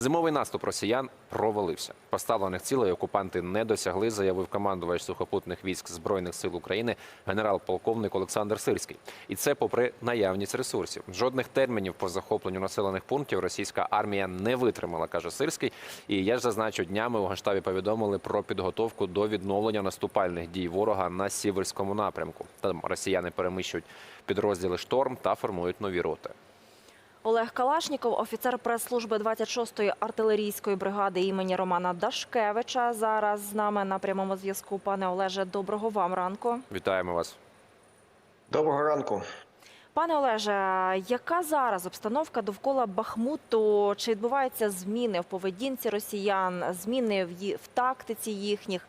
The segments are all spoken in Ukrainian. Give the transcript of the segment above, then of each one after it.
Зимовий наступ росіян провалився. Поставлених цілей окупанти не досягли, заявив командувач сухопутних військ збройних сил України генерал-полковник Олександр Сирський. І це попри наявність ресурсів. Жодних термінів по захопленню населених пунктів російська армія не витримала, каже Сирський. І я ж зазначу, днями у Генштабі повідомили про підготовку до відновлення наступальних дій ворога на сіверському напрямку. Там росіяни переміщують підрозділи шторм та формують нові роти. Олег Калашніков, офіцер прес-служби 26-ї артилерійської бригади імені Романа Дашкевича. Зараз з нами на прямому зв'язку. Пане Олеже, доброго вам ранку. Вітаємо вас. Доброго ранку. Пане Олеже, яка зараз обстановка довкола Бахмуту? Чи відбуваються зміни в поведінці росіян, зміни в, тактиці їхніх,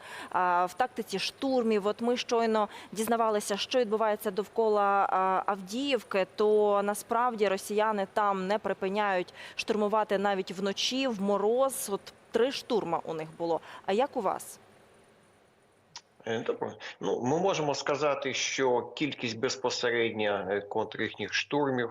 в тактиці штурмів? От ми щойно дізнавалися, що відбувається довкола Авдіївки. То насправді росіяни там не припиняють штурмувати навіть вночі, в мороз. От три штурма у них було. А як у вас? Е, Добре. Ну, ми можемо сказати, що кількість безпосередньо контрихніх контрїхніх штурмів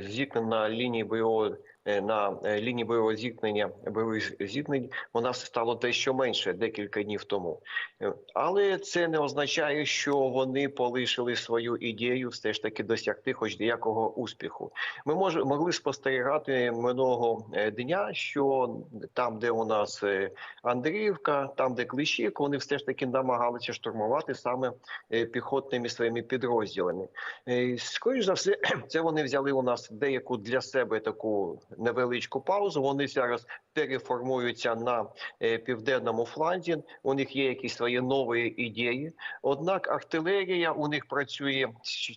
зіткнена на лінії бойового е, на е, лінії бойового зіткнення бойових зіткнень вона стало дещо менше декілька днів тому. Е, Але це не означає, що вони полишили свою ідею все ж таки досягти хоч деякого успіху. Ми мож, могли спостерігати минулого е, дня, що там, де у нас е, Андріївка, там, де Клещівка, вони все ж таки намагалися штурмувати саме е, піхотними своїми підрозділами. Е, Скоріш за все, це вони взяли у нас деяку для себе таку невеличку паузу. Вони зараз переформуються на е, південному фланзі. У них є якісь свої нові ідеї. Однак артилерія у них працює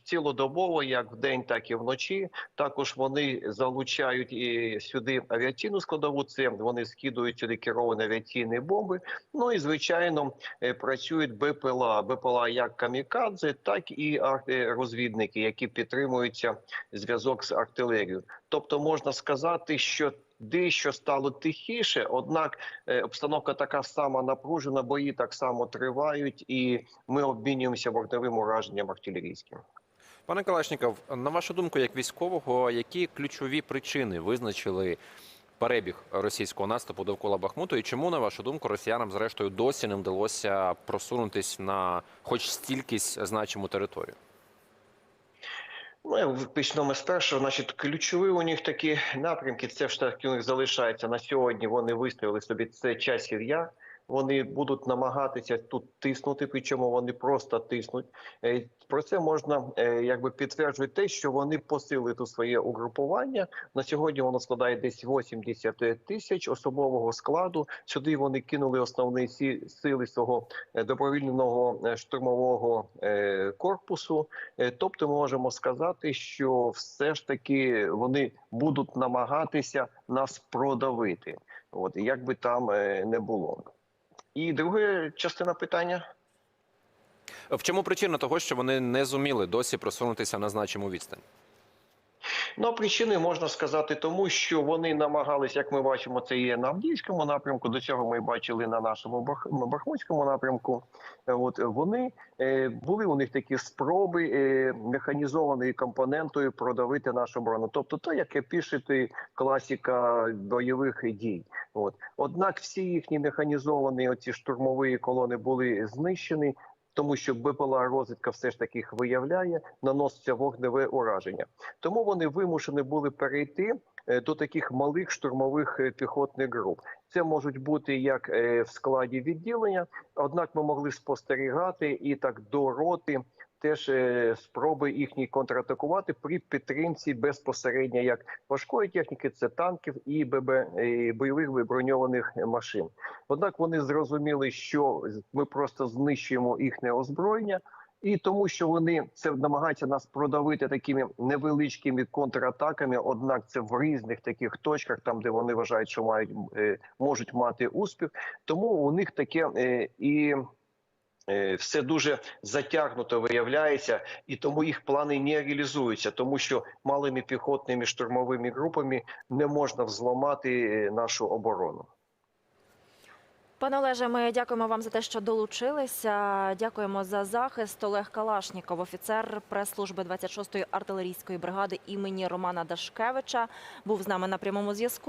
цілодобово, як вдень, так і вночі. Також вони залучають і сюди авіаційну складову. Це вони скидують сюди керовані авіаційні бомби. Ну і звичайно е, працюють БПЛА. БПЛА як камікадзе, так і е, розвідники, які підтримуються зв'язок з артилерією. Тобто можна сказати, що дещо стало тихіше, однак е, обстановка така сама напружена, бої так само тривають, і ми обмінюємося вогневим ураженням артилерійським. Пане Калашніков, на вашу думку, як військового, які ключові причини визначили перебіг російського наступу довкола Бахмуту, і чому, на вашу думку, росіянам зрештою досі не вдалося просунутись на хоч стількись значиму територію? Ну, почнемо з першого. Значить, ключові у них такі напрямки. Це ж таки у них залишається на сьогодні. Вони виставили собі це часів'я. Вони будуть намагатися тут тиснути, причому вони просто тиснуть. Е, Про це можна е, якби підтверджувати те, що вони посилили тут своє угрупування. На сьогодні воно складає десь 80 тисяч особового складу. Сюди вони кинули основні сили свого е, добровільного штурмового корпусу. Тобто, ми можемо сказати, що все ж таки вони будуть намагатися нас продавити. От як би там не було. І друга частина питання. В чому причина того, що вони не зуміли досі просунутися на значиму відстань? Ну, причини можна сказати тому, що вони намагались, як ми бачимо, це є на Авдіївському напрямку. До цього ми бачили на нашому Бахмутському напрямку. Е, От вони е, були у них такі спроби е, механізованою компонентою продавити нашу оборону. Тобто, то, яке пишете класіка бойових дій. От однак, всі їхні механізовані оці штурмові колони були знищені. Тому що БПЛА розвідка все ж таки їх виявляє, наноситься вогневе ураження. Тому вони вимушені були перейти е, до таких малих штурмових е, піхотних груп. Це можуть бути як е, в складі відділення, однак ми могли спостерігати і так до роти. Теж е, спроби їхні контратакувати при підтримці безпосередньо як важкої техніки, це танків і ББ і бойових броньованих машин. Однак вони зрозуміли, що ми просто знищуємо їхнє озброєння, і тому, що вони це намагаються нас продавити такими невеличкими контратаками. Однак це в різних таких точках, там де вони вважають, що мають е, можуть мати успіх. Тому у них таке е, і. Е, Все дуже затягнуто виявляється, і тому їх плани не реалізуються, тому що малими піхотними штурмовими групами не можна взламати е, нашу оборону. Пане Олеже, ми дякуємо вам за те, що долучилися. Дякуємо за захист. Олег Калашніков, офіцер прес-служби 26-ї артилерійської бригади імені Романа Дашкевича, був з нами на прямому зв'язку.